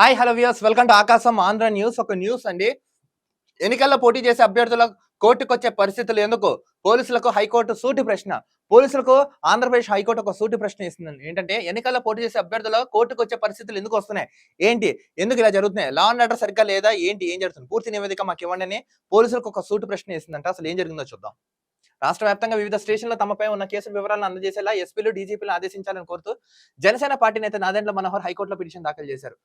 Hi hello views welcome to Aakasam Andhra news ఒక news అండి. ఎన్నికల్లో పోటీ చేసే అభ్యర్థుల కోర్టుకు వచ్చే పరిస్థితులు ఎందుకు? పోలీసులకు హైకోర్టు సూటి ప్రశ్న. పోలీసులకు ఆంధ్రప్రదేశ్ హైకోర్టు ఒక సూటి ప్రశ్న ఇస్తుందండి ఏంటంటే ఎన్నికల్లో పోటీ చేసే అభ్యర్థుల కోర్టుకు వచ్చే పరిస్థితులు ఎందుకు వస్తున్నాయి? ఏంటి? ఎందుకు ఇలా జరుగుతున్నాయి? లా అండ్ ఆర్డర్ సరిగ్గా లేదా? ఏంటి? ఏం జరుగుతుంది? పూర్తి నివేదిక మాకు ఇవ్వండి అని పోలీసులకు ఒక సూటి ప్రశ్న ఇస్తుందంట అసలు ఏం జరిగిందో చూద్దాం. రాష్ట్ర వ్యాప్తంగా వివిధ స్టేషన్ల తమపై ఉన్న కేసుల వివరాలను అందజేసేలా ఎస్పీలు డీజీపీలు ఆదేశించాలని కోరుతూ జనసేన పార్టీ నేత నాదెండ్ల మనోహర్ హైకోర్టులో పిటిషన్ దాఖలు చేశారు.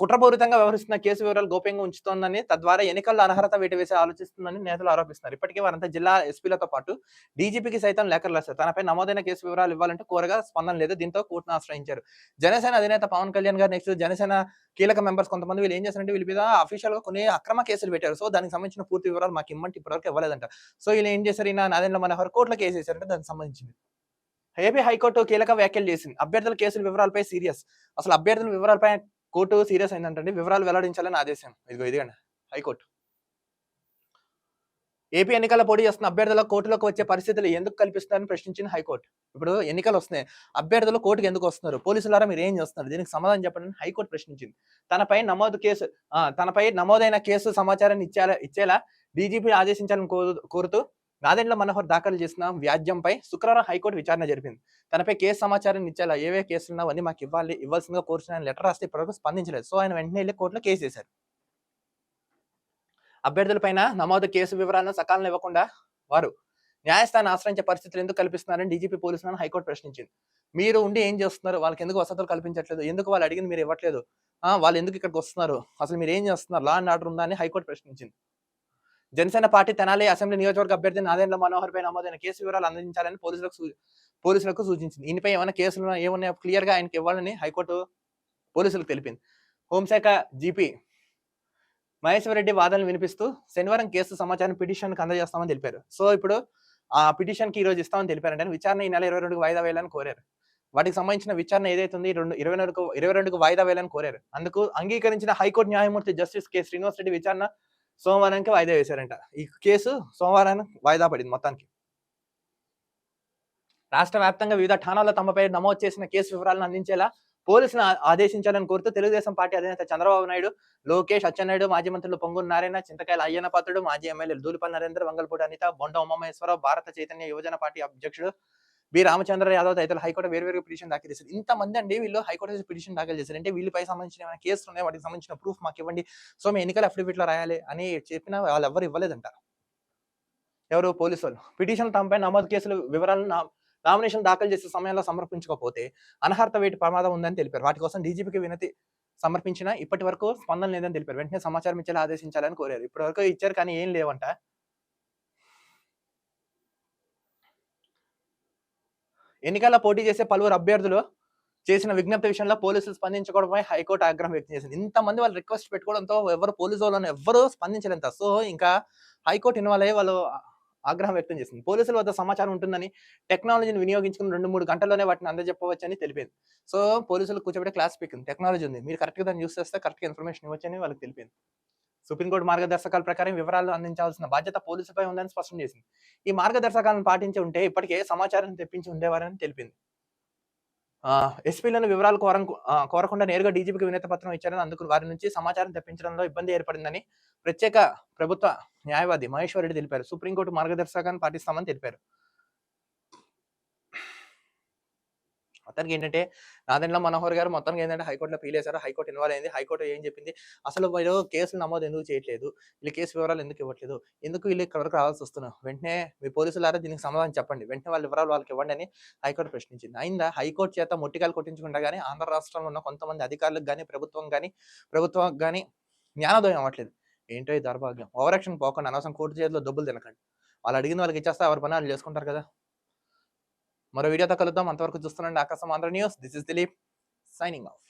కుట్రపూరితంగా వ్యవహరిస్తున్న కేసు వివరాలు గోప్యంగా ఉంచుతోందని తద్వారా ఎన్నికల్లో అనర్హత వేటు వేసి ఆలోచిస్తుందని నేతలు ఆరోపిస్తున్నారు. ఇప్పటికే వారంతా జిల్లా ఎస్పీలతో పాటు డీజీపీకి సైతం లేఖలు రాశారు. తనపై నమోదైన కేసు వివరాలు ఇవ్వాలంటే కోరగా స్పందన లేదు. దీంతో కోర్టును ఆశ్రయించారు. జనసేన అధినేత పవన్ కళ్యాణ్ గారు నెక్స్ట్ జనసేన కీలక మెంబర్స్ కొంతమంది వీళ్ళు ఏం చేస్తారంటే వీళ్ళ మీద అఫీషియల్గా కొన్ని అక్రమ కేసులు పెట్టారు. సో దానికి సంబంధించిన పూర్తి వివరాలు మాకు ఇమ్మంటే ఇప్పటివరకు ఇవ్వలేదంట. సో వీళ్ళు ఏం చేశారు? ఈయన నాదెండ్ల మనోహర్ కోర్టులో కేసు వేశారంటే. దానికి సంబంధించింది. ఏపీ హైకోర్టు కీలక వ్యాఖ్యలు చేసింది. అభ్యర్థుల కేసుల వివరాలపై సీరియస్. అసలు అభ్యర్థుల వివరాలపై కోర్టు సీరియస్ అయిందంటే వివరాలు వెల్లడించాలని ఆదేశం. ఇదిగో ఇదిగండి. హైకోర్టు. ఏపీ ఎన్నికల పోటీ చేస్తున్న అభ్యర్థుల కోర్టులోకి వచ్చే పరిస్థితులు ఎందుకు కల్పిస్తారని ప్రశ్నించింది హైకోర్టు. ఇప్పుడు ఎన్నికలు వస్తున్నాయి. అభ్యర్థులు కోర్టుకు ఎందుకు వస్తున్నారు? పోలీసులారా మీరు ఏం చేస్తున్నారు? దీనికి సమాధానం చెప్పండి హైకోర్టు ప్రశ్నించింది. తనపై నమోదు కేసు తనపై నమోదైన కేసు సమాచారాన్ని ఇచ్చేలా ఇచ్చేలా డీజీపీ ఆదేశించాలని కోరు- కోరుతూ నాదెండ్ల మనోహర్ దాఖలు చేసిన వ్యాజ్యంపై శుక్రవారం హైకోర్టు విచారణ జరిపింది. తనపై కేసు సమాచారం ఇచ్చేలా ఏవే కేసులు అవన్నీ మాకు ఇవ్వాలి ఇవ్వాల్సిందిగా కోరుచున్న లెటర్ రాస్తే ఇప్పటివరకు స్పందించలేదు. సో ఆయన వెంటనే వెళ్ళి కోర్టులో కేసు వేశారు. అభ్యర్థులపైన నమోదు కేసు వివరాలను సకాలంలో ఇవ్వకుండా వారు న్యాయస్థానం ఆశ్రయించే పరిస్థితులు ఎందుకు కల్పిస్తున్నారని డీజీపీ పోలీసులను హైకోర్టు ప్రశ్నించింది. మీరు ఉండి ఏం చేస్తున్నారు? వాళ్ళకి ఎందుకు వసతులు కల్పించట్లేదు? ఎందుకు వాళ్ళు అడిగింది మీరు ఇవ్వట్లేదు? వాళ్ళు ఎందుకు ఇక్కడికి వస్తున్నారు? అసలు మీరు ఏం చేస్తున్నారు? లా అండ్ ఆర్డర్ ఉందా అని హైకోర్టు ప్రశ్నించింది. జనసేన పార్టీ తెనాలి అసెంబ్లీ నియోజకవర్గ అభ్యర్థి నాదేండ్ల మనోహర్ పై నమోదైన కేసు వివరాలు అందించాలని పోలీసులకు పోలీసులకు సూచించింది. దీనిపై ఏమైనా కేసులు ఉన్నా- ఏమున్నాయో క్లియర్గా ఆయనకి ఇవ్వాలని హైకోర్టు పోలీసులకు తెలిపింది. హోంశాఖ జీపీ మహేశ్వర్ రెడ్డి వాదనలు వినిపిస్తూ శనివారం కేసు సమాచారం పిటిషన్కి అందజేస్తామని తెలిపారు. సో ఇప్పుడు ఆ పిటిషన్కి ఈ రోజు ఇస్తామని తెలిపారంటే విచారణ ఈ నెల ఇరవై రెండుకు వాయిదా వేయాలని కోరారు. వాటికి సంబంధించిన విచారణ ఏదైతే ఉంది రెండు ఇరవై నాలుగు ఇరవై రెండుకు వాయిదా వేయాలని కోరారు. అందుకు అంగీకరించిన హైకోర్టు న్యాయమూర్తి జస్టిస్ కె శ్రీనివాస్ రెడ్డి విచారణ సోమవారానికి వాయిదా వేశారంట. ఈ కేసు సోమవారానికి వాయిదా పడింది మొత్తానికి. రాష్ట్ర వ్యాప్తంగా వివిధ ఠాణాల్లో తమపై నమోదు చేసిన కేసు వివరాలను అందించేలా పోలీసులను ఆదేశించాలని కోరుతూ తెలుగుదేశం పార్టీ అధినేత చంద్రబాబు నాయుడు లోకేష్ అచ్చెన్నాయుడు మాజీ మంత్రులు పొంగూరు నారాయణ చింతకాయల అయ్యన్న పాత్రుడు మాజీ ఎమ్మెల్యేలు దూలిపల్లి నరేంద్ర వంగల్పూడి అనిత బొండ ఉమామహేశ్వరరావు భారత చైతన్య యువజన పార్టీ అధ్యక్షుడు బి. రామచంద్ర యాదవ్ తదితరులు హైకోర్టు వేరువేరుగా పిటిషన్ దాఖలు చేశారు. ఇంతమంది అండి వీళ్ళు హైకోర్టు పిటిషన్ దాఖలు చేశారు. అంటే వీళ్ళపై సంబంధించిన ఏమైనా కేసులు ఉన్నాయి? వాటికి సంబంధించిన ప్రూఫ్ మాకు ఇవ్వండి. సో మేము ఎన్నికల అఫిడవిట్లో రాయాలి అని చెప్పిన వాళ్ళు ఎవరు ఇవ్వలేదంట. ఎవరు? పోలీసు వాళ్ళు. పిటిషన్ తమపై నమోదు కేసుల వివరాలను నామినేషన్ దాఖలు చేసే సమయంలో సమర్పించకపోతే అనర్హత వేటి ప్రమాదం ఉందని తెలిపారు. వాటి కోసం డీజీపీకి వినతి సమర్పించిన ఇప్పటి వరకు స్పందన లేదని తెలిపారు. వెంటనే సమాచారం ఇచ్చేలా ఆదేశించాలని కోరారు. ఇప్పటి వరకు ఇచ్చారు కానీ ఏం లేవంట. ఎన్నికల్లో పోటీ చేసే పలువురు అభ్యర్థులు చేసిన విజ్ఞప్తి విషయంలో పోలీసులు స్పందించుకోవడంపై హైకోర్టు ఆగ్రహం వ్యక్తం చేసింది. ఇంతమంది వాళ్ళు రిక్వెస్ట్ పెట్టుకోవడంతో ఎవరు పోలీసు వాళ్ళని ఎవరు స్పందించలేంత సో ఇంకా హైకోర్టు ఇన్వాల్వ్ అయ్యి వాళ్ళు ఆగ్రహం వ్యక్తం చేసింది. పోలీసుల వద్ద సమాచారం ఉంటుందని టెక్నాలజీని వినియోగించుకుని రెండు మూడు గంటల్లోనే వాటిని అందజెప్పవచ్చని తెలిపింది. సో పోలీసులు కూర్చోబెట్టి క్లాస్ పీకింది. టెక్నాలజీ ఉంది. మీరు కరెక్ట్గా దాన్ని యూస్ చేస్తే కరెక్ట్గా ఇన్ఫర్మేషన్ ఇవ్వచ్చని వాళ్ళకి తెలిపింది. సుప్రీంకోర్టు మార్గదర్శకాల ప్రకారం వివరాలు అందించాల్సిన బాధ్యత పోలీసుపై ఉందని స్పష్టం చేసింది. ఈ మార్గదర్శకాలను పాటించి ఉంటే ఇప్పటికే సమాచారం తెప్పించి ఉండేవారని తెలిపింది. ఎస్పీలను వివరాలు కోర కోరకుండా నేరుగా డీజీపీకి వినతి పత్రం ఇచ్చారని అందుకు వారి నుంచి సమాచారం తెప్పించడంలో ఇబ్బంది ఏర్పడిందని ప్రత్యేక ప్రభుత్వ న్యాయవాది మహేశ్వర్ రెడ్డి తెలిపారు. సుప్రీంకోర్టు మార్గదర్శకాన్ని పాటిస్తామని తెలిపారు. అతనికి ఏంటంటే నాదెండ్ల మనోహర్ గారు మొత్తానికి ఏంటంటే హైకోర్టులో ఫీల్ చేశారు. హైకోర్టు ఇన్వాల్వ్ అయింది. హైకోర్టు ఏం చెప్పింది? అసలు వీళ్ళు కేసులు నమోదు ఎందుకు చేయట్లేదు? వీళ్ళు కేసు వివరాలు ఎందుకు ఇవ్వట్లేదు? ఎందుకు వీళ్ళు ఇక్కడ వరకు రావాల్సి వస్తున్నారు వెంటనే మీ పోలీసులారా దీనికి సమాధానం చెప్పండి. వెంటనే వాళ్ళ వివరాలు వాళ్ళకి ఇవ్వండి అని హైకోర్టు ప్రశ్నించింది. అయిందా? హైకోర్టు చేత మొట్టికాయలు కొట్టించకుండా కానీ ఆంధ్ర రాష్ట్రంలో ఉన్న కొంతమంది అధికారులకు కానీ ప్రభుత్వం కానీ ప్రభుత్వం కానీ జ్ఞానోదయం అవ్వట్లేదు. ఏంటో ఈ దౌర్భాగ్యం. ఓవరాక్షన్ పోకుండా అనవసరం కోర్టు చేతిలో డబ్బులు తినకండి. వాళ్ళు అడిగిన వాళ్ళకి ఇచ్చేస్తే ఎవరి పని వాళ్ళు చేసుకుంటారు కదా? మరో వీడియోతో కలుద్దాం. అంతవరకు చూస్తున్నాండి Aakasam Andhra news. This is Dilip signing off